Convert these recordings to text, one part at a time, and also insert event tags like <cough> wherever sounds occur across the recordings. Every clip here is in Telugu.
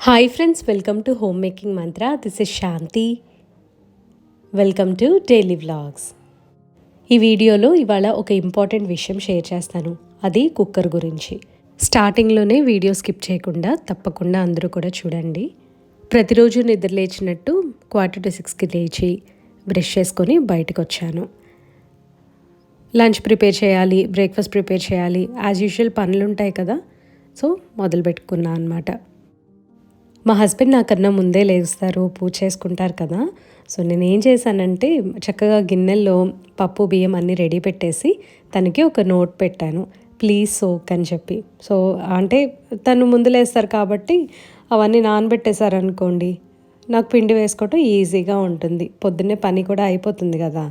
Hi friends welcome to home making mantra this is Shanti welcome to daily vlogs ఈ వీడియోలో ఇవాళ ఒక ఇంపార్టెంట్ విషయం షేర్ చేస్తాను. అది కుక్కర్ గురించి. స్టార్టింగ్లోనే వీడియో స్కిప్ చేయకుండా తప్పకుండా అందరూ కూడా చూడండి. ప్రతిరోజు నిద్ర లేచినట్టు క్వార్టర్ టు సిక్స్కి లేచి బ్రష్ చేసుకొని బయటకు వచ్చాను. లంచ్ ప్రిపేర్ చేయాలి బ్రేక్ఫాస్ట్ ప్రిపేర్ చేయాలి. యాజ్ యూజువల్ పనులు ఉంటాయి కదా. సో మొదలు పెట్టుకున్నా అనమాట మా హస్బెండ్ నాకన్నా ముందే లేస్తారు పూజ చేసుకుంటారు కదా. సో నేను ఏం చేశానంటే చక్కగా గిన్నెల్లో పప్పు బియ్యం అన్నీ రెడీ పెట్టేసి తనకి ఒక నోట్ పెట్టాను. ప్లీజ్ సోక్ అని చెప్పి. సో అంటే తను ముందు లేస్తారు కాబట్టి అవన్నీ నానబెట్టేశారు అనుకోండి నాకు పిండి వేసుకోవటం ఈజీగా ఉంటుంది. పొద్దున్నే పని కూడా అయిపోతుంది కదా.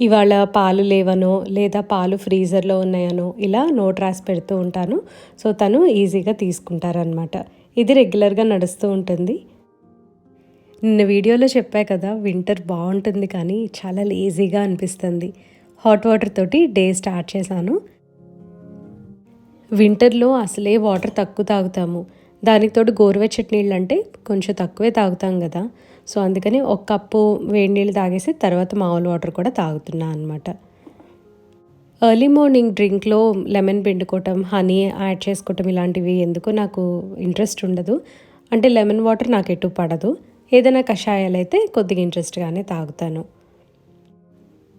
ఇవాళ పాలు లేవనో లేదా పాలు ఫ్రీజర్లో ఉన్నాయనో ఇలా నోట్ రాసి పెడుతూ ఉంటాను. సో తను ఈజీగా తీసుకుంటారనమాట ఇది రెగ్యులర్గా నడుస్తూ ఉంటుంది. నిన్న వీడియోలో చెప్పా కదా వింటర్ బాగుంటుంది కానీ చాలా లేజీగా అనిపిస్తుంది. హాట్ వాటర్ తోటి డే స్టార్ట్ చేశాను. వింటర్లో అసలే వాటర్ తక్కువ తాగుతాము. దానికి తోడు గోరువెచ్చటి నీళ్ళు అంటే కొంచెం తక్కువే తాగుతాం కదా. సో అందుకని ఒక కప్పు వేడి నీళ్ళు తాగేసి తర్వాత మామూలు వాటర్ కూడా తాగుతున్నా అనమాట ఎర్లీ మార్నింగ్ డ్రింక్లో లెమన్ పిండుకోవటం హనీ యాడ్ చేసుకోవటం ఇలాంటివి ఎందుకో నాకు ఇంట్రెస్ట్ ఉండదు. అంటే లెమన్ వాటర్ నాకు ఎటు పడదు. ఏదైనా కషాయాలు అయితే కొద్దిగా ఇంట్రెస్ట్గానే తాగుతాను.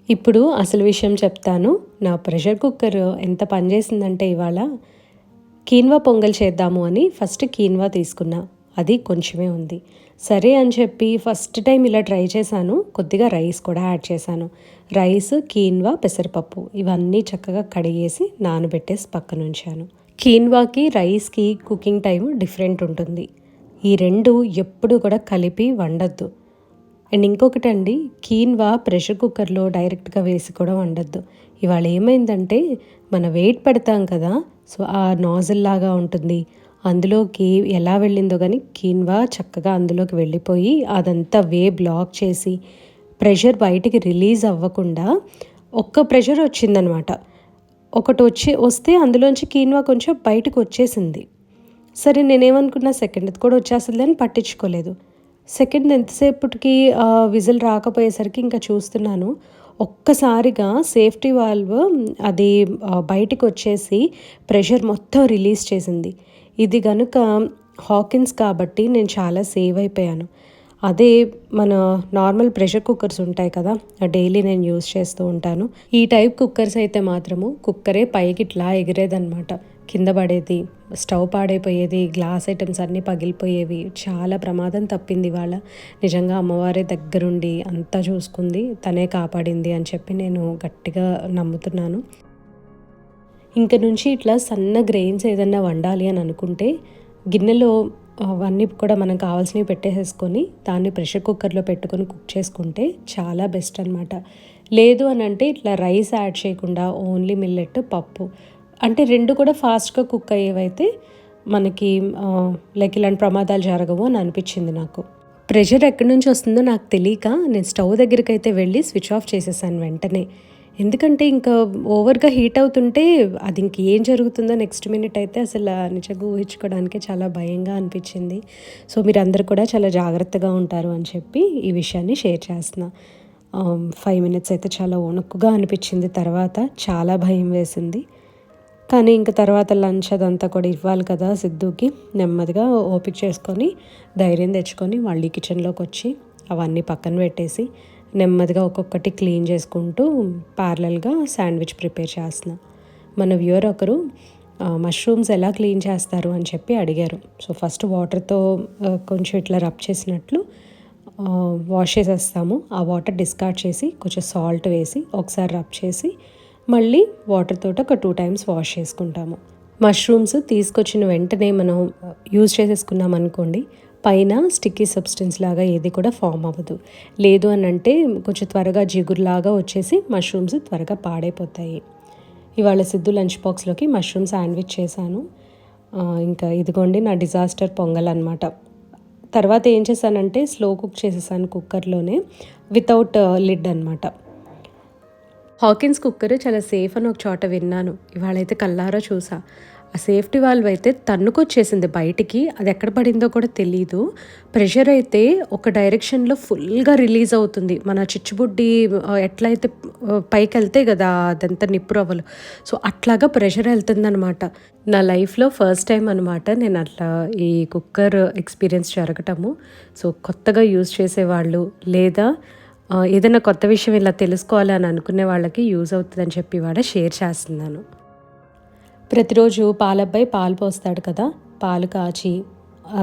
ఇప్పుడు అసలు విషయం చెప్తాను. నా ప్రెషర్ కుక్కర్ ఎంత పనిచేసిందంటే ఇవాళ కీన్వా పొంగల్ చేద్దాము అని ఫస్ట్ కీన్వా తీసుకున్నా. అది కొంచెమే ఉంది. సరే అని చెప్పి ఫస్ట్ టైం ఇలా ట్రై చేశాను. కొద్దిగా రైస్ కూడా యాడ్ చేశాను. రైస్ కీన్వా పెసరపప్పు ఇవన్నీ చక్కగా కడిగేసి నానబెట్టేసి పక్కన ఉంచాను. కీన్వాకి రైస్కి కుకింగ్ టైం డిఫరెంట్ ఉంటుంది. ఈ రెండు ఎప్పుడు కూడా కలిపి వండద్దు. అండ్ ఇంకొకటి అండి కీన్వా ప్రెషర్ కుక్కర్లో డైరెక్ట్గా వేసి కూడా వండద్దు. ఇవాళ ఏమైందంటే మన వెయిట్ పెడతాం కదా సో ఆ నాజిల్ లాగా ఉంటుంది. అందులోకి ఎలా వెళ్ళిందో కానీ కీన్వా చక్కగా అందులోకి వెళ్ళిపోయి అదంతా వే బ్లాక్ చేసి ప్రెషర్ బయటికి రిలీజ్ అవ్వకుండా ఒక్క ప్రెషర్ వచ్చిందనమాట. ఒకటి వచ్చి వస్తే అందులోంచి కీన్వా కొంచెం బయటకు వచ్చేసింది. సరే నేనేమనుకున్నా సెకండ్ కూడా వచ్చేస్తుంది అని పట్టించుకోలేదు. సెకండ్ ఎంతసేపటికి విజిల్ రాకపోయేసరికి ఇంకా చూస్తున్నాను. ఒక్కసారిగా సేఫ్టీ వాల్వ్ అది బయటికి వచ్చేసి ప్రెషర్ మొత్తం రిలీజ్ చేసింది. ఇది కనుక హాకిన్స్ కాబట్టి నేను చాలా సేవ్ అయిపోయాను. అదే మన నార్మల్ ప్రెషర్ కుక్కర్స్ ఉంటాయి కదా డైలీ నేను యూస్ చేస్తూ ఉంటాను. ఈ టైప్ కుక్కర్స్ అయితే మాత్రము కుక్కరే పైకి ఇట్లా ఎగిరేదనమాట కింద పడేది స్టవ్ పాడైపోయేది గ్లాస్ ఐటమ్స్ అన్నీ పగిలిపోయేవి. చాలా ప్రమాదం తప్పింది వాళ్ళ నిజంగా అమ్మవారే దగ్గరుండి అంతా చూసుకుంది తనే కాపాడింది అని చెప్పి నేను గట్టిగా నమ్ముతున్నాను. ఇంక నుంచి ఇట్లా సన్న గ్రెయిన్స్ ఏదన్నా వండాలి అని అనుకుంటే గిన్నెలో అవన్నీ కూడా మనం కావాల్సినవి పెట్టేసేసుకొని దాన్ని ప్రెషర్ కుక్కర్లో పెట్టుకొని కుక్ చేసుకుంటే చాలా బెస్ట్ అనమాట లేదు అని అంటే ఇట్లా రైస్ యాడ్ చేయకుండా ఓన్లీ మిల్లెట్ పప్పు అంటే రెండు కూడా ఫాస్ట్గా కుక్ అయ్యేవైతే మనకి లైక్ ఇలాంటి ప్రమాదాలు జరగవు అని అనిపించింది నాకు. ప్రెషర్ ఎక్కడి నుంచి వస్తుందో నాకు తెలియక నేను స్టవ్ దగ్గరికి అయితే వెళ్ళి స్విచ్ ఆఫ్ చేసేసాను వెంటనే. ఎందుకంటే ఇంకా ఓవర్గా హీట్ అవుతుంటే అది ఇంక ఏం జరుగుతుందో నెక్స్ట్ మినిట్ అయితే అసలు నిజంగా ఊహించుకోవడానికి చాలా భయంగా అనిపించింది. సో మీరు అందరు కూడా చాలా జాగ్రత్తగా ఉంటారు అని చెప్పి ఈ విషయాన్ని షేర్ చేస్తున్నా. ఫైవ్ మినిట్స్ అయితే చాలా వణుకుగా అనిపించింది తర్వాత చాలా భయం వేసింది. కానీ ఇంక తర్వాత లంచ్ అదంతా కూడా ఇవ్వాలి కదా సిద్ధుకి. నెమ్మదిగా ఓపిక చేసుకొని ధైర్యం తెచ్చుకొని మళ్ళీ కిచెన్లోకి వచ్చి అవన్నీ పక్కన పెట్టేసి నెమ్మదిగా ఒక్కొక్కటి క్లీన్ చేసుకుంటూ ప్యారలల్గా శాండ్విచ్ ప్రిపేర్ చేస్తున్నా. మన వ్యూర్ ఒకరు మష్రూమ్స్ ఎలా క్లీన్ చేస్తారు? అని చెప్పి అడిగారు. సో ఫస్ట్ వాటర్తో కొంచెం ఇట్లా రబ్ చేసినట్లు వాష్ చేసేస్తాము. ఆ వాటర్ డిస్కార్డ్ చేసి కొంచెం సాల్ట్ వేసి ఒకసారి రబ్ చేసి మళ్ళీ వాటర్ తోట ఒక టూ టైమ్స్ వాష్ చేసుకుంటాము. మష్రూమ్స్ తీసుకొచ్చిన వెంటనే మనం యూజ్ చేసేసుకున్నాం అనుకోండి పైన స్టిక్కీ సబ్స్టెన్స్ లాగా ఏది కూడా ఫామ్ అవ్వదు. లేదు అని అంటే కొంచెం త్వరగా జిగురులాగా వచ్చేసి మష్రూమ్స్ త్వరగా పాడైపోతాయి. ఇవాళ సిద్ధు లంచ్ బాక్స్లోకి మష్రూమ్ శాండ్విచ్ చేశాను. ఇంకా ఇదిగోండి నా డిజాస్టర్ పొంగల్ అనమాట తర్వాత ఏం చేశానంటే స్లో కుక్ చేసేసాను కుక్కర్లోనే వితౌట్ లిడ్ అనమాట హాకిన్స్ కుక్కర్ చాలా సేఫ్ అని ఒక చోట విన్నాను. ఇవాళైతే కల్లారా చూసా. ఆ సేఫ్టీ వాల్వ్ అయితే తన్నుకొచ్చేసింది బయటికి. అది ఎక్కడ పడిందో కూడా తెలియదు ప్రెషర్ అయితే ఒక డైరెక్షన్లో ఫుల్గా రిలీజ్ అవుతుంది. మన చిచ్చుబుడ్డి ఎట్లయితే పైకి వెళ్తే కదా అదంతా నిప్పు రవ్వలు. సో అట్లాగా ప్రెషర్ వెళ్తుందనమాట నా లైఫ్లో ఫస్ట్ టైం అనమాట నేను అట్లా ఈ కుక్కర్ ఎక్స్పీరియన్స్ జరగటము. సో కొత్తగా యూజ్ చేసేవాళ్ళు లేదా ఏదైనా కొత్త విషయం ఇలా తెలుసుకోవాలి అని అనుకునే వాళ్ళకి యూజ్ అవుతుందని చెప్పి వాడ షేర్ చేస్తున్నాను. ప్రతిరోజు పాలబ్బాయి పాలు పోస్తాడు కదా పాలు కాచి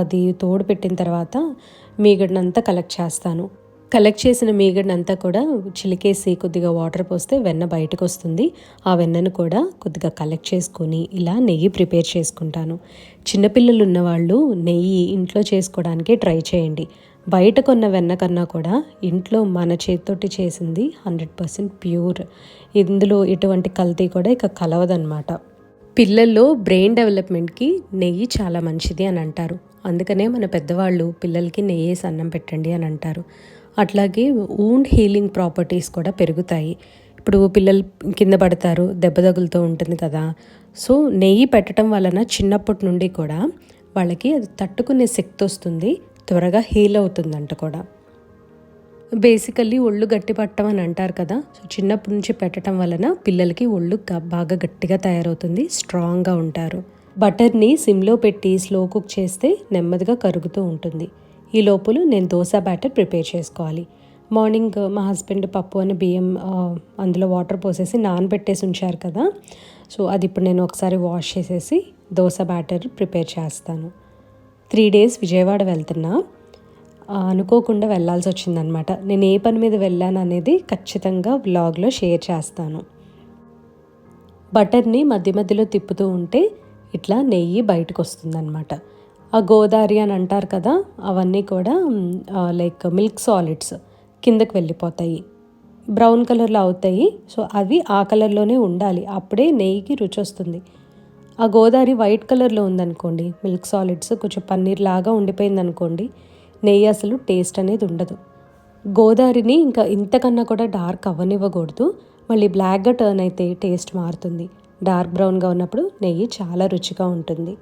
అది తోడు పెట్టిన తర్వాత మీగడనంతా కలెక్ట్ చేస్తాను. కలెక్ట్ చేసిన మీగడనంతా కూడా చిలికేసి కొద్దిగా వాటర్ పోస్తే వెన్న బయటకు వస్తుంది ఆ వెన్నను కూడా కొద్దిగా కలెక్ట్ చేసుకొని ఇలా నెయ్యి ప్రిపేర్ చేసుకుంటాను. చిన్నపిల్లలు ఉన్నవాళ్ళు నెయ్యి ఇంట్లో చేసుకోవడానికి ట్రై చేయండి. బయట కొన్న వెన్న కన్నా కూడా ఇంట్లో మన చేతితోటి చేసింది హండ్రెడ్ పర్సెంట్ ప్యూర్ ఇందులో ఎటువంటి కల్తీ కూడా ఇక కలవదన్నమాట. పిల్లల్లో బ్రెయిన్ డెవలప్మెంట్కి నెయ్యి చాలా మంచిది అని అంటారు. అందుకనే మన పెద్దవాళ్ళు పిల్లలకి నెయ్యి సన్నం అన్నం పెట్టండి అని అంటారు. అట్లాగే ఊండ్ హీలింగ్ ప్రాపర్టీస్ కూడా పెరుగుతాయి. ఇప్పుడు పిల్లలు కింద పడతారు దెబ్బ తగులుతూ ఉంటుంది కదా. సో నెయ్యి పెట్టడం వలన చిన్నప్పటి నుండి కూడా వాళ్ళకి అది తట్టుకునే శక్తి వస్తుంది త్వరగా హీల్ అవుతుందంట కూడా. బేసికల్లీ ఒళ్ళు గట్టి పట్టం అని అంటారు కదా. సో చిన్నప్పటి నుంచి పెట్టడం వలన పిల్లలకి ఒళ్ళు బాగా గట్టిగా తయారవుతుంది స్ట్రాంగ్గా ఉంటారు. బటర్ని సిమ్లో పెట్టి స్లో కుక్ చేస్తే నెమ్మదిగా కరుగుతూ ఉంటుంది. ఈ లోపల నేను దోశ బ్యాటర్ ప్రిపేర్ చేసుకోవాలి. మార్నింగ్ మా హస్బెండ్ పప్పు అని బియ్యం అందులో వాటర్ పోసేసి నానబెట్టేసి ఉంచారు కదా. సో అది ఇప్పుడు నేను ఒకసారి వాష్ చేసేసి దోశ బ్యాటర్ ప్రిపేర్ చేస్తాను. త్రీ డేస్ విజయవాడ వెళ్తున్నా. అనుకోకుండా వెళ్ళాల్సి వచ్చిందనమాట నేను ఏ పని మీద వెళ్ళాను అనేది ఖచ్చితంగా వ్లాగ్లో షేర్ చేస్తాను. బటర్ని మధ్య మధ్యలో తిప్పుతూ ఉంటే ఇట్లా నెయ్యి బయటకు వస్తుందన్నమాట ఆ గోదావరి అని అంటారు కదా అవన్నీ కూడా లైక్ మిల్క్ సాలిడ్స్ కిందకు వెళ్ళిపోతాయి. బ్రౌన్ కలర్లో అవుతాయి. సో అవి ఆ కలర్లోనే ఉండాలి. అప్పుడే నెయ్యికి రుచి వస్తుంది ఆ గోదావరి వైట్ కలర్లో ఉందనుకోండి మిల్క్ సాలిడ్స్ కొంచెం పన్నీర్ లాగా ఉండిపోయింది అనుకోండి నెయ్యి అసలు టేస్ట్ అనేది ఉండదు. గోదావరిని ఇంకా ఇంతకన్నా కూడా డార్క్ అవ్వనివ్వకూడదు. మళ్ళీ బ్లాక్గా టర్న్ అయితే టేస్ట్ మారుతుంది. డార్క్ బ్రౌన్గా ఉన్నప్పుడు నెయ్యి చాలా రుచిగా ఉంటుంది.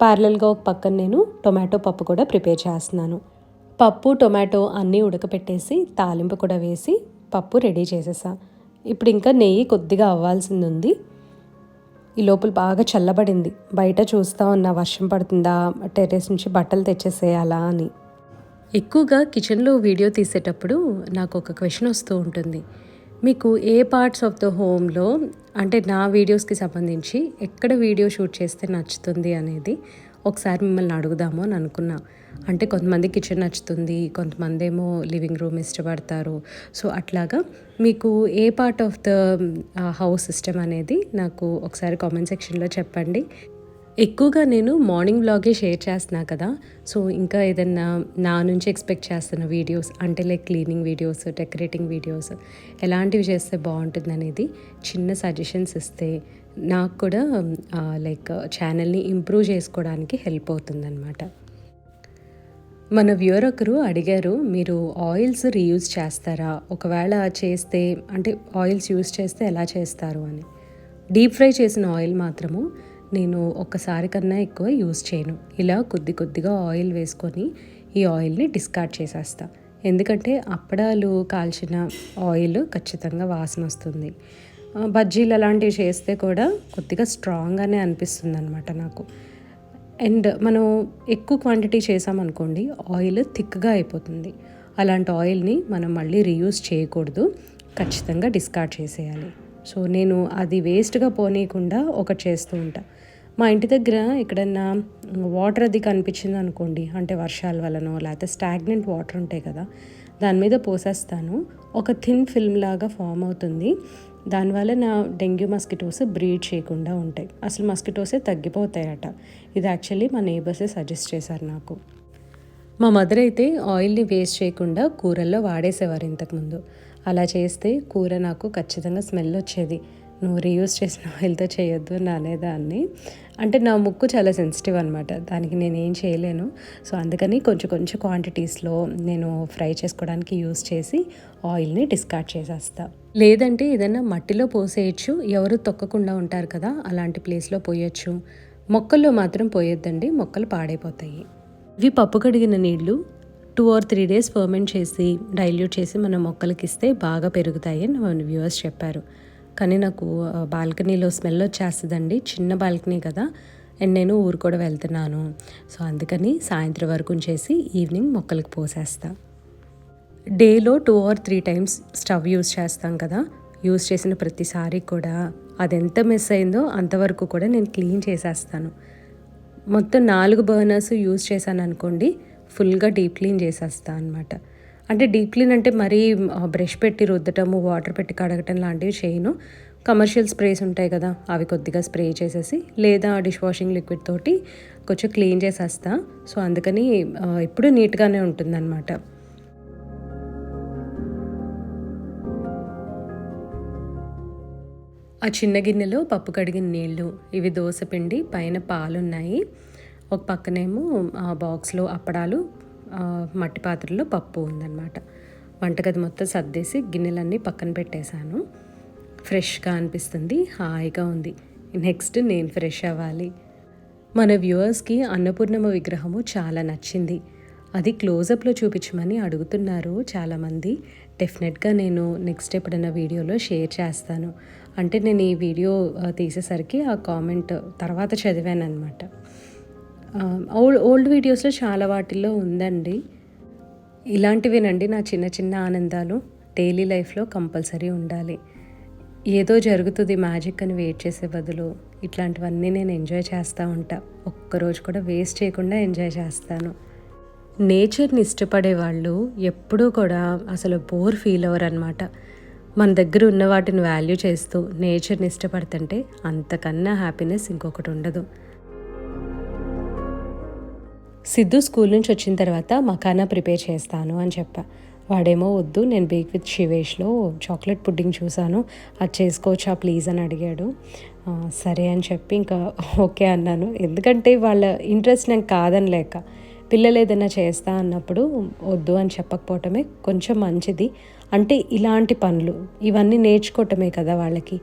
ప్యారలల్గా ఒక పక్కన నేను టొమాటో పప్పు కూడా ప్రిపేర్ చేస్తున్నాను. పప్పు టొమాటో అన్నీ ఉడకపెట్టేసి తాలింపు కూడా వేసి పప్పు రెడీ చేసేసా. ఇప్పుడు ఇంకా నెయ్యి కొద్దిగా అవ్వాల్సింది ఉంది. ఈ లోపల బాగా చల్లబడింది. బయట చూస్తా ఉన్న వర్షం పడుతుందా టెర్రస్ నుంచి బట్టలు తెచ్చేసేయాలా అని. ఎక్కువగా కిచెన్లో వీడియో తీసేటప్పుడు నాకు ఒక క్వశ్చన్ వస్తూ ఉంటుంది. మీకు ఏ పార్ట్స్ ఆఫ్ ద హోమ్లో అంటే నా వీడియోస్కి సంబంధించి ఎక్కడ వీడియో షూట్ చేస్తే నచ్చుతుంది అనేది ఒకసారి మిమ్మల్ని అడుగుదాము అని అనుకున్నా. అంటే కొంతమంది కిచెన్ నచ్చుతుంది కొంతమంది ఏమో లివింగ్ రూమ్ ఇష్టపడతారు. సో అట్లాగా మీకు ఏ part of the house system అనేది నాకు ఒకసారి కామెంట్ సెక్షన్లో చెప్పండి. ఎక్కువగా నేను మార్నింగ్ బ్లాగే షేర్ చేస్తున్నా కదా సో ఇంకా ఏదన్నా నా నుంచి ఎక్స్పెక్ట్ చేస్తున్న వీడియోస్ అంటే like cleaning videos decorating videos ఎలాంటివి చేస్తే బాగుంటుంది అనేది చిన్న సజెషన్స్ ఇస్తే నాకు కూడా లైక్ ఛానల్ని ఇంప్రూవ్ చేసుకోవడానికి హెల్ప్ అవుతుందన్నమాట. మన వ్యూర్ ఒకరు అడిగారు మీరు ఆయిల్స్ రీయూజ్ చేస్తారా? ఒకవేళ చేస్తే అంటే ఆయిల్స్ యూజ్ చేస్తే ఎలా చేస్తారు అని. డీప్ ఫ్రై చేసిన ఆయిల్ మాత్రము నేను ఒక్కసారి కన్నా ఎక్కువ యూజ్ చేయను. ఇలా కొద్ది కొద్దిగా ఆయిల్ వేసుకొని ఈ ఆయిల్ని డిస్కార్డ్ చేసేస్తా. ఎందుకంటే అప్పడాలు కాల్చిన ఆయిల్ ఖచ్చితంగా వాసన వస్తుంది. బజ్జీలు అలాంటివి చేస్తే కూడా కొద్దిగా స్ట్రాంగ్గానే అనిపిస్తుంది అనమాట నాకు. అండ్ మనం ఎక్కువ క్వాంటిటీ చేసామనుకోండి ఆయిల్ థిక్గా అయిపోతుంది. అలాంటి ఆయిల్ని మనం మళ్ళీ రీయూస్ చేయకూడదు. ఖచ్చితంగా డిస్కార్డ్ చేసేయాలి. సో నేను అది వేస్ట్గా పోనీయకుండా ఒకటి చేస్తూ ఉంటా. మా ఇంటి దగ్గర ఎక్కడన్నా వాటర్ అది కనిపించింది అనుకోండి అంటే వర్షాల వలనో లేకపోతే స్టాగ్నెంట్ వాటర్ ఉంటాయి కదా దాని మీద పోసేస్తాను. ఒక థిన్ ఫిల్మ్ లాగా ఫామ్ అవుతుంది. దానివల్ల నా డెంగ్యూ మస్కిటోస్ బ్రీడ్ చేయకుండా ఉంటాయి. అసలు మస్కిటోసే తగ్గిపోతాయట. ఇది యాక్చువల్లీ మా నేబర్సే సజెస్ట్ చేశారు నాకు. మా మదర్ అయితే ఆయిల్ని వేస్ట్ చేయకుండా కూరల్లో వాడేసేవారు ఇంతకుముందు. అలా చేస్తే కూర నాకు ఖచ్చితంగా స్మెల్ వచ్చేది. నువ్వు రీయూస్ చేసిన ఆయిల్తో చేయొద్దు అని అనేదాన్ని. అంటే నా ముక్కు చాలా సెన్సిటివ్ అనమాట దానికి నేను ఏం చేయలేను. సో అందుకని కొంచెం కొంచెం క్వాంటిటీస్లో నేను ఫ్రై చేసుకోవడానికి యూస్ చేసి ఆయిల్ని డిస్కార్డ్ చేసేస్తా. లేదంటే ఏదైనా మట్టిలో పోసేయచ్చు. ఎవరు తొక్కకుండా ఉంటారు కదా అలాంటి ప్లేస్లో పోయొచ్చు. మొక్కల్లో మాత్రం పోయొద్దండి. మొక్కలు పాడైపోతాయి. ఇవి పప్పు కడిగిన నీళ్ళు two or three days ferment చేసి డైల్యూట్ చేసి మన మొక్కలకి ఇస్తే బాగా పెరుగుతాయి అని మన వ్యూవర్స్ చెప్పారు. కానీ నాకు బాల్కనీలో స్మెల్ వచ్చేస్తుందండి. చిన్న బాల్కనీ కదా. అండ్ నేను ఊరు కూడా వెళ్తున్నాను. సో అందుకని సాయంత్రం వరకు చేసి ఈవినింగ్ మొక్కలకు పోసేస్తా. డేలో two or three times stove use చేస్తాం కదా. యూస్ చేసిన ప్రతిసారి కూడా. అది ఎంత మిస్ అయిందో అంతవరకు కూడా నేను క్లీన్ చేసేస్తాను. మొత్తం నాలుగు బర్నర్స్ యూస్ చేశాను అనుకోండి ఫుల్గా డీప్ క్లీన్ చేసేస్తాను అనమాట అంటే డీప్ క్లీన్ అంటే మరీ బ్రష్ పెట్టి రుద్దటము వాటర్ పెట్టి కడగటం లాంటివి చేయను. కమర్షియల్ స్ప్రేస్ ఉంటాయి కదా అవి కొద్దిగా స్ప్రే చేసేసి లేదా డిష్ వాషింగ్ లిక్విడ్ తోటి కొంచెం క్లీన్ చేసేస్తా. సో అందుకని ఎప్పుడు నీట్గానే ఉంటుందన్నమాట. ఆ చిన్న గిన్నెలో పప్పు కడిగిన నీళ్ళు ఇవి దోసపిండి పైన పాలున్నాయి. ఒక పక్కనేమో ఆ బాక్స్లో అప్పడాలు మట్టి పాత్రలో పప్పు ఉందన్నమాట. వంటగది మొత్తం సర్దేసి గిన్నెలన్నీ పక్కన పెట్టేశాను. ఫ్రెష్గా అనిపిస్తుంది హాయిగా ఉంది. నెక్స్ట్ నేను ఫ్రెష్ అవ్వాలి. మన వ్యూవర్స్కి అన్నపూర్ణమ్మ విగ్రహము చాలా నచ్చింది. అది క్లోజప్లో చూపించమని అడుగుతున్నారు చాలామంది. డెఫినెట్గా నేను నెక్స్ట్ ఎప్పుడైనా వీడియోలో షేర్ చేస్తాను. అంటే నేను ఈ వీడియో తీసేసరికి ఆ కామెంట్ తర్వాత చదివాను అనమాట ఓల్డ్ ఓల్డ్ వీడియోస్లో చాలా వాటిల్లో ఉందండి. ఇలాంటివేనండి నా చిన్న చిన్న ఆనందాలు. డైలీ లైఫ్లో కంపల్సరీ ఉండాలి. ఏదో జరుగుతుంది మ్యాజిక్ అని వెయిట్ చేసే బదులు ఇట్లాంటివన్నీ నేను ఎంజాయ్ చేస్తూ ఉంటా. ఒక్కరోజు కూడా వేస్ట్ చేయకుండా ఎంజాయ్ చేస్తాను. నేచర్ని ఇష్టపడే వాళ్ళు ఎప్పుడూ కూడా అసలు బోర్ ఫీల్ అవ్వరు అనమాట మన దగ్గర ఉన్న వాటిని వాల్యూ చేస్తూ నేచర్ని ఇష్టపడుతుంటే అంతకన్నా హ్యాపీనెస్ ఇంకొకటి ఉండదు. సిద్ధు స్కూల్ నుంచి వచ్చిన తర్వాత మఖానా ప్రిపేర్ చేస్తాను అని చెప్పా. వాడేమో వద్దు నేను బేక్ విత్ శివేష్లో చాక్లెట్ పుడ్డింగ్ చూశాను అది చేసుకోవచ్చా ప్లీజ్ అని అడిగాడు. సరే అని చెప్పి ఇంకా ఓకే అన్నాను. ఎందుకంటే వాళ్ళ ఇంట్రెస్ట్ నేను కాదని లేక. పిల్లలు ఏదైనా చేస్తా అన్నప్పుడు వద్దు అని చెప్పకపోవటమే కొంచెం మంచిది. అంటే ఇలాంటి పనులు ఇవన్నీ నేర్చుకోవటమే కదా వాళ్ళకి.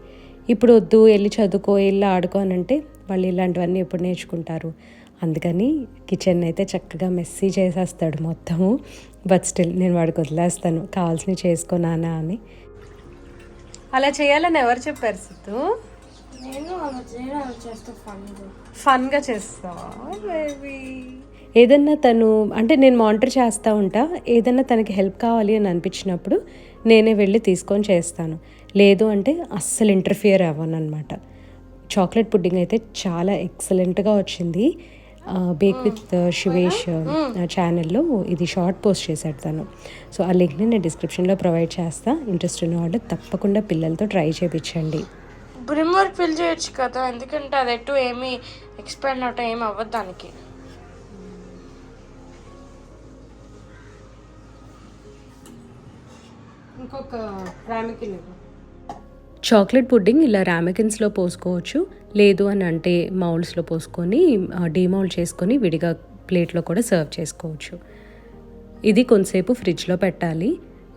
ఇప్పుడు వద్దు వెళ్ళి చదువుకో వెళ్ళి ఆడుకో అని అంటే వాళ్ళు ఇలాంటివన్నీ ఎప్పుడు నేర్చుకుంటారు? అందుకని కిచెన్ అయితే చక్కగా మెస్సీ చేసేస్తాడు మొత్తము. బట్ స్టిల్ నేను వాడికి వదిలేస్తాను. కావాల్సినవి చేసుకో నానా అని. అలా చేయాలని ఎవరు చెప్పారు సిద్ధు? ఫన్గా చేస్తావా? బేబీ ఏదన్నా తను అంటే నేను మానిటర్ చేస్తూ ఉంటా. ఏదన్నా తనకి హెల్ప్ కావాలి అని అనిపించినప్పుడు నేనే వెళ్ళి తీసుకొని చేస్తాను. లేదు అంటే అస్సలు ఇంటర్ఫియర్ అవ్వను అనమాట చాక్లెట్ పుడ్డింగ్ అయితే చాలా ఎక్సలెంట్గా వచ్చింది. బేక్ విత్ శివేష్ ఛానల్లో ఇది షార్ట్ పోస్ట్ చేశాడు తను. సో ఆ లింక్ని నేను డిస్క్రిప్షన్లో ప్రొవైడ్ చేస్తా. ఇంట్రెస్ట్ ఉన్న వాళ్ళు తప్పకుండా పిల్లలతో ట్రై చేయించండి బ్రిమ్ వర్క్ ఫిల్ చేయొచ్చు కదా. ఎందుకంటే అది ఎటు ఏమి ఎక్స్పైర్ అవుట్ ఏమి అవ్వదు దానికి. ఇంకొక రామికిన్ చాక్లెట్ పుడ్డింగ్ ఇలా రామికిన్స్లో పోసుకోవచ్చు. లేదు అని అంటే మౌల్డ్స్లో పోసుకొని డీమౌల్డ్ చేసుకొని విడిగా ప్లేట్లో కూడా సర్వ్ చేసుకోవచ్చు. ఇది కొంతసేపు ఫ్రిడ్జ్లో పెట్టాలి.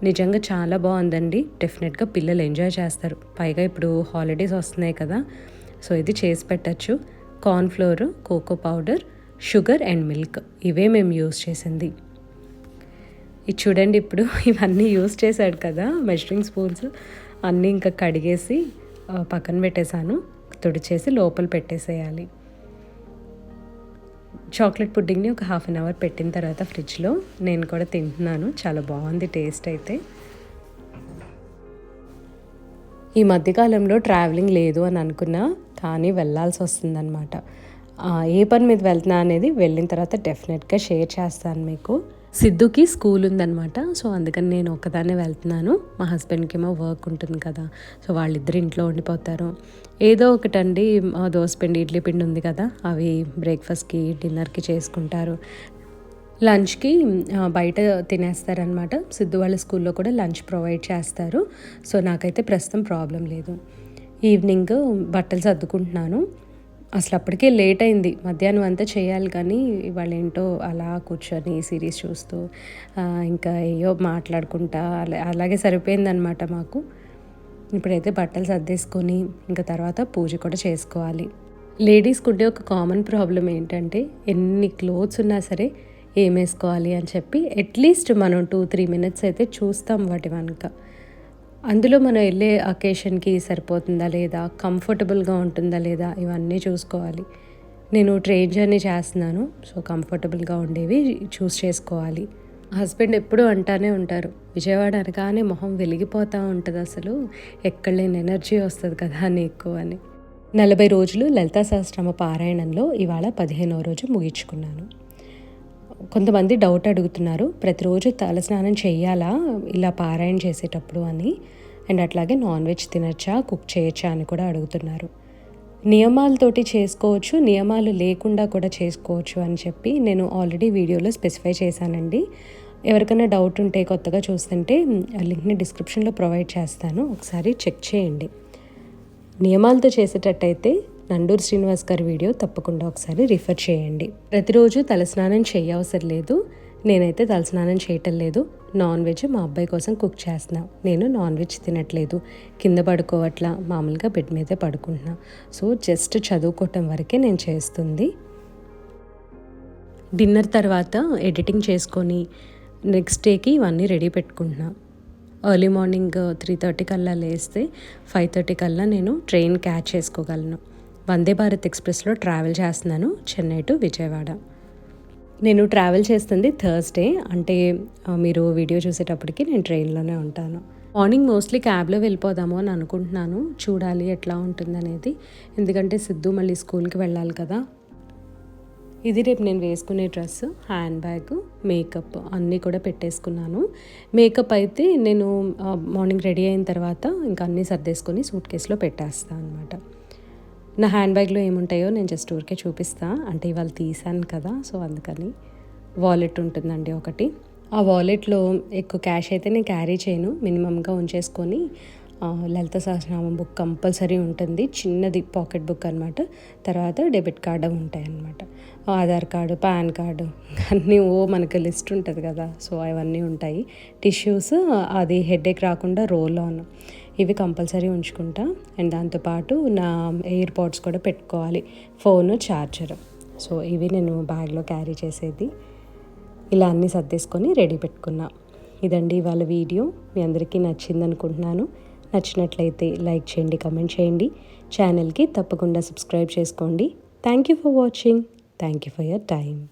నిజంగా చాలా బాగుందండి. డెఫినెట్గా పిల్లలు ఎంజాయ్ చేస్తారు. పైగా ఇప్పుడు హాలిడేస్ వస్తున్నాయి కదా. సో ఇది చేసి పెట్టచ్చు. Cornflour cocoa powder sugar and milk ఇవే మేము యూస్ చేసింది. ఇది చూడండి ఇప్పుడు <laughs> ఇవన్నీ యూస్ చేశాడు కదా మెజరింగ్ స్పూన్స్. అన్నీ ఇంకా కడిగేసి పక్కన పెట్టేశాను. తుడిచేసి లోపల పెట్టేసేయాలి. చాక్లెట్ పుడ్డింగ్ని ఒక హాఫ్ అన్ అవర్ పెట్టిన తర్వాత ఫ్రిడ్జ్లో నేను కూడా తింటున్నాను. చాలా బాగుంది టేస్ట్ అయితే. ఈ మధ్యకాలంలో ట్రావెలింగ్ లేదు అని అనుకున్నా కానీ వెళ్ళాల్సి వస్తుందన్నమాట. ఏ పని మీద వెళ్తున్నా అనేది వెళ్ళిన తర్వాత డెఫినెట్గా షేర్ చేస్తాను మీకు. సిద్ధుకి స్కూల్ ఉందనమాట సో అందుకని నేను ఒక్కదాన్నే వెళ్తున్నాను. మా హస్బెండ్కి ఏమో వర్క్ ఉంటుంది కదా. సో వాళ్ళిద్దరు ఇంట్లో ఉండిపోతారు. ఏదో ఒకటండి పిండి ఇడ్లీ పిండి ఉంది కదా. అవి బ్రేక్ఫాస్ట్కి డిన్నర్కి చేసుకుంటారు. లంచ్కి బయట తినేస్తారనమాట సిద్ధు వాళ్ళ స్కూల్లో కూడా లంచ్ ప్రొవైడ్ చేస్తారు. సో నాకైతే ప్రస్తుతం ప్రాబ్లం లేదు. ఈవినింగ్ బట్టలు సర్దుకుంటున్నాను. అసలు అప్పటికే లేట్ అయింది. మధ్యాహ్నం అంతా చేయాలి కానీ ఇవాళ ఏంటో అలా కూర్చొని సిరీస్ చూస్తూ ఇంకా ఏయో మాట్లాడుకుంటా అలాగే సరిపోయిందనమాట మాకు. ఇప్పుడైతే బట్టలు సర్దేసుకొని ఇంకా తర్వాత పూజ కూడా చేసుకోవాలి. లేడీస్కి ఉండే ఒక కామన్ ప్రాబ్లం ఏంటంటే ఎన్ని క్లోత్స్ ఉన్నా సరే ఏం వేసుకోవాలి అని చెప్పి అట్లీస్ట్ మనం టూ త్రీ మినిట్స్ అయితే చూస్తాం వాటి వెనుక. అందులో మనం వెళ్ళే అకేషన్కి సరిపోతుందా లేదా? కంఫర్టబుల్గా ఉంటుందా లేదా? ఇవన్నీ చూసుకోవాలి. నేను ట్రైన్ జర్నీ చేస్తున్నాను. సో కంఫర్టబుల్గా ఉండేవి చూస్ చేసుకోవాలి. హస్బెండ్ ఎప్పుడూ అంటానే ఉంటారు. విజయవాడ అనగానే మొహం వెలిగిపోతూ ఉంటుంది అసలు. ఎక్కడ లేని ఎనర్జీ వస్తుంది కదా నీకు అని. నలభై రోజులు లలితా సహస్రమ పారాయణంలో ఇవాళ పదిహేనవ రోజు ముగించుకున్నాను. కొంతమంది డౌట్ అడుగుతున్నారు ప్రతిరోజు తలస్నానం చేయాలా ఇలా పారాయణ చేసేటప్పుడు అని. అండ్ అట్లాగే నాన్ వెజ్ తినచ్చా? కుక్ చేయొచ్చా? అని కూడా అడుగుతున్నారు. నియమాలతోటి చేసుకోవచ్చు నియమాలు లేకుండా కూడా చేసుకోవచ్చు అని చెప్పి నేను ఆల్రెడీ వీడియోలో స్పెసిఫై చేశానండి. ఎవరికైనా డౌట్ ఉంటే కొత్తగా చూస్తుంటే లింక్ని డిస్క్రిప్షన్లో ప్రొవైడ్ చేస్తాను. ఒకసారి చెక్ చేయండి. నియమాలతో చేసేటట్టయితే నండూరు శ్రీనివాస్ గారి వీడియో తప్పకుండా ఒకసారి రిఫర్ చేయండి. ప్రతిరోజు తలస్నానం చేయవసరం లేదు. నేనైతే తలస్నానం చేయటం లేదు. నాన్ వెజ్ మా అబ్బాయి కోసం కుక్ చేస్తున్నా. నేను నాన్ వెజ్ తినట్లేదు. కింద పడుకోవట్లా మామూలుగా బెడ్ మీదే పడుకుంటున్నా. సో జస్ట్ చదువుకోవటం వరకే నేను చేస్తుంది. డిన్నర్ తర్వాత ఎడిటింగ్ చేసుకొని నెక్స్ట్ డేకి ఇవన్నీ రెడీ పెట్టుకుంటున్నా. ఎర్లీ మార్నింగ్ త్రీ థర్టీ కల్లా లేస్తే ఫైవ్ థర్టీ కల్లా నేను ట్రైన్ క్యాచ్ చేసుకోగలను. వందే భారత్ ఎక్స్ప్రెస్లో ట్రావెల్ చేస్తున్నాను చెన్నై టు విజయవాడ. నేను ట్రావెల్ చేస్తుంది థర్స్డే అంటే మీరు వీడియో చూసేటప్పటికి నేను ట్రైన్లోనే ఉంటాను. మార్నింగ్ మోస్ట్లీ క్యాబ్లో వెళ్ళిపోదాము అని అనుకుంటున్నాను చూడాలి ఎట్లా ఉంటుందనేది. ఎందుకంటే సిద్ధు మళ్ళీ స్కూల్కి వెళ్ళాలి కదా. ఇది రేపు నేను వేసుకునే డ్రెస్ హ్యాండ్ బ్యాగ్ మేకప్ అన్నీ కూడా పెట్టేసుకున్నాను. మేకప్ అయితే నేను మార్నింగ్ రెడీ అయిన తర్వాత ఇంకా అన్నీ సర్దేసుకొని సూట్ కేసులో పెట్టేస్తాను అనమాట నా హ్యాండ్ బ్యాగ్లో ఏముంటాయో నేను జస్ట్ ఊరికే చూపిస్తా. అంటే ఇవాళ తీసాను కదా సో అందుకని వాలెట్ ఉంటుందండి ఒకటి. ఆ వాలెట్లో ఎక్కువ క్యాష్ అయితే నేను క్యారీ చేయను. మినిమంగా ఉంచేసుకొని లలిత సహస్రనామం బుక్ కంపల్సరీ ఉంటుంది. చిన్నది పాకెట్ బుక్ అనమాట తర్వాత డెబిట్ కార్డు ఉంటాయి అనమాట ఆధార్ కార్డు పాన్ కార్డు అన్నీ ఓ మనకు లిస్ట్ ఉంటుంది కదా. సో అవన్నీ ఉంటాయి. టిష్యూస్ అది హెడేక్ రాకుండా రోల్ ఆన్. ఇవి కంపల్సరీ ఉంచుకుంటా. అండ్ దాంతోపాటు నా ఎయిర్ పాడ్స్ కూడా పెట్టుకోవాలి. ఫోను ఛార్జర్ సో ఇవి నేను బ్యాగ్లో క్యారీ చేసేది. ఇలా అన్నీ సర్దేసుకొని రెడీ పెట్టుకున్నా. ఇదండి ఇవాళ వీడియో. మీ అందరికీ నచ్చింది అనుకుంటున్నాను. నచ్చినట్లయితే లైక్ చేయండి కమెంట్ చేయండి. ఛానల్కి తప్పకుండా సబ్స్క్రైబ్ చేసుకోండి. Thank you for watching thank you for your time